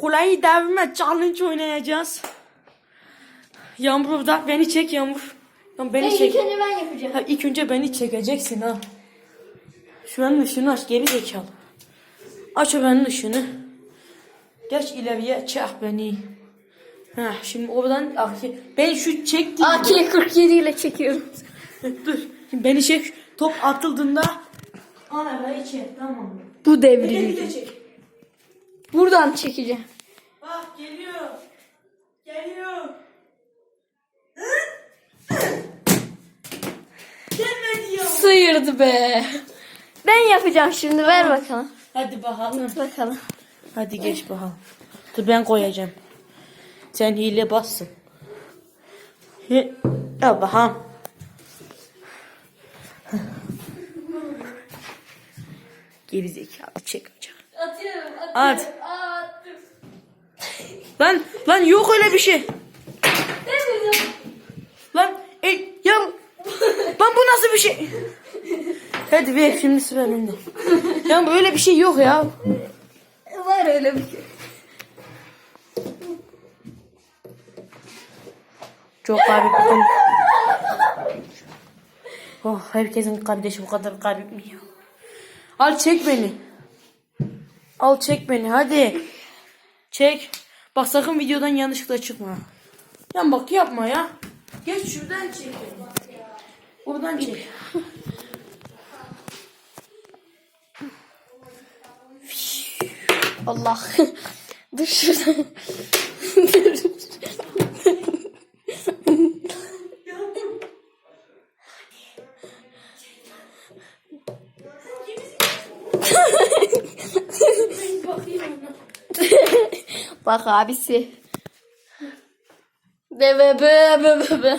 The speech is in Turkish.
Kolayı devirme challenge oynayacağız. Yağmur da beni çek Yağmur. Lan beni İlk çek. önce ben yapacağım. Ha, ilk önce beni çekeceksin ha. Şu an ışığını aç geri zekalı. Aç o benim ışığını. Geç ileriye çek beni. Ha, şimdi oradan arka- ben şu çektiğim AK-47 ile çekiyorum. dur. Şimdi beni çek. Top atıldığında arabayı çek tamam mı? Bu Beni devrildi. de çek. Buradan çekeceğim. Bak geliyor. Geliyor. Sıyırdı be. Ben yapacağım şimdi ver bakalım. Hadi bakalım. Bakalım. Hadi geç bakalım. Dur ben koyacağım. Sen hile bassın. He, al bakalım. Geri zekalı çek açık. Atıyorum. At. Lan lan yok öyle bir şey. Lan e, ya lan bu nasıl bir şey? Hadi ver şimdi sıra bende. Ya böyle bir şey yok ya. Var öyle bir şey. Çok garip. Oh herkesin kardeşi bu kadar garip mi ya? Al çek beni. Al çek beni hadi. Çek. Bak sakın videodan yanlışlıkla çıkma. Ya bak yapma ya. Geç şuradan çek. Buradan çek. Allah. Dur şurada. Dur. Bak abisi. Be be be be be be.